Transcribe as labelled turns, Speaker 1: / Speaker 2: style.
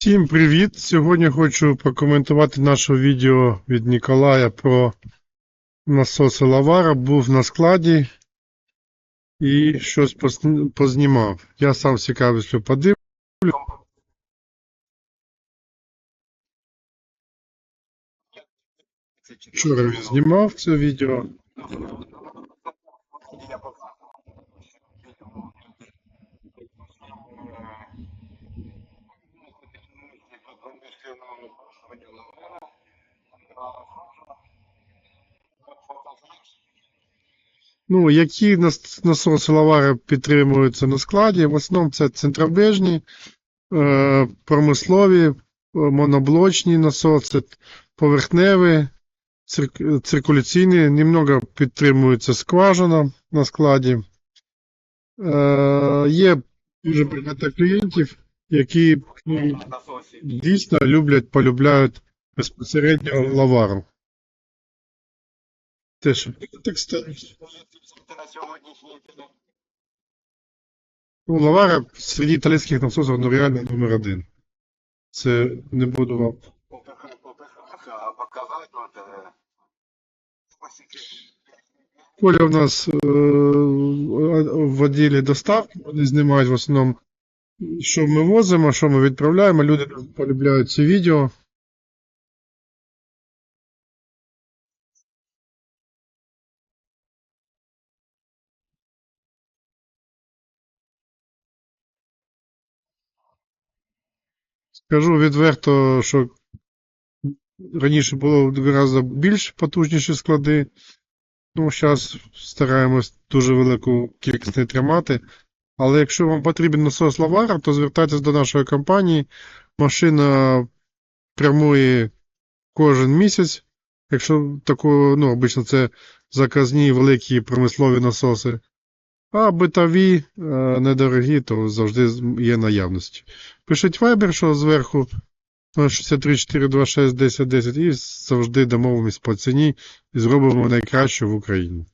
Speaker 1: Всім привіт! Сьогодні хочу прокоментувати наше відео від Ніколая про насоси Лавара. Був на складі і щось познімав. Я сам з цікавістю подивлю. Вчора він знімав це відео. Ну, які насоси Лавара підтримуються на складі? В основному це центробежні, е, промислові, е, моноблочні насоси, поверхневі, циркуляційні, немного підтримується скважина на складі. Е, Є дуже багато клієнтів, які ну, дійсно люблять, полюбляють безпосередньо лавару. Те, що так. Ну, Лавара серед італійських насосів ну, реально номер один. Це не буду вам. Коля у нас е, в відділі доставки, вони знімають в основному, що ми возимо, що ми відправляємо. Люди полюбляють ці відео. Скажу відверто, що раніше було рази більш потужніші склади. Ну, зараз стараємось дуже велику кількість не тримати. Але якщо вам потрібен насос Лавара, то звертайтесь до нашої компанії. Машина прямує кожен місяць. Якщо такого, ну, обично це заказні великі промислові насоси. А битові, е, недорогі, то завжди є наявності. Пишіть Viber, що зверху 63 426 10 10 і завжди домовимось по ціні і зробимо найкраще в Україні.